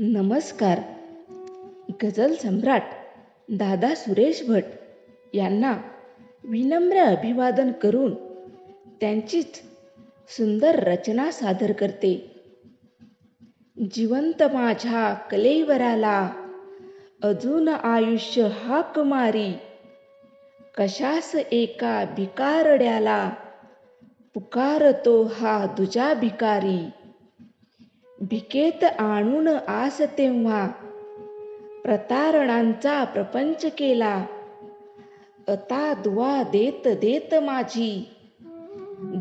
नमस्कार. गझल सम्राट दादा सुरेश भट यांना विनम्र अभिवादन करून त्यांचीच सुंदर रचना सादर करते. जिवंत माझ्या कलेवराला अजून आयुष्य हाक मारी कशास एका भिकारड्याला पुकारतो हा दुजा भिकारी. भिकेत आणून आस तेव्हा. प्रतारणांचा प्रपंच केला. अता दुवा देत देत माझी.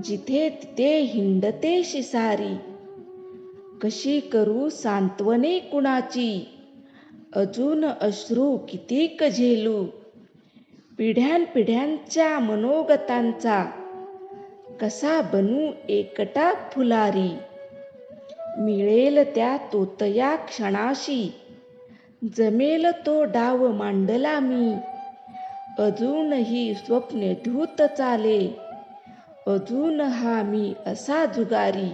जिथे तिथे हिंडते शिसारी. कशी करू सांत्वने कुणाची? अजून अश्रू कितीक झेलू? पिढ्यानपिढ्यांच्या मनोगतांचा. कसा बनू एकटा फुलारी? मिळेल त्या तोतया क्षणाशी. जमेल तो डाव मांडला मी. अजूनही स्वप्ने धूत चाले. अजून हा मी असा जुगारी.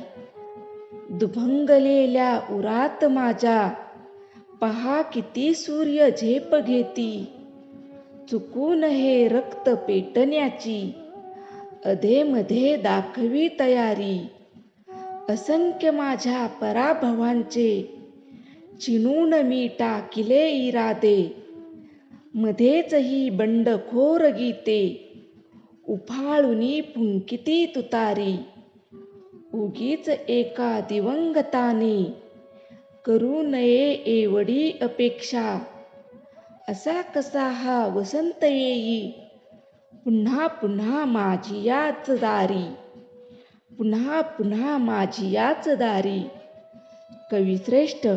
दुभंगलेल्या उरात माझ्या. पहा किती सूर्य झेप घेती. चुकून हे रक्त पेटण्याची. अधेमध्ये दाखवी तयारी. असंख्य माझ्या पराभवांचे. चिनून मी टाकिले इरादे. मध्येच ही बंडखोर गीते. उफाळुनी फुंकिती तुतारी. उगीच एका दिवंगताने. करू नये एवढी अपेक्षा. असा कसा हा वसंत येई? पुन्हा पुन्हा माझी याच दारी. पुन्हा पुन्हा माझी याच दारी. कविश्रेष्ठ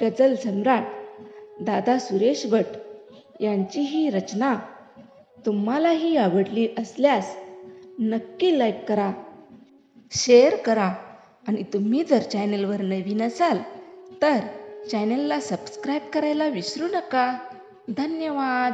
गझल सम्राट दादा सुरेश भट यांची ही रचना. तुम्हालाही आवडली असल्यास नक्की लाईक करा शेअर करा आणि तुम्ही जर चॅनलवर नवीन असाल तर चॅनलला सबस्क्राईब करायला विसरू नका. धन्यवाद.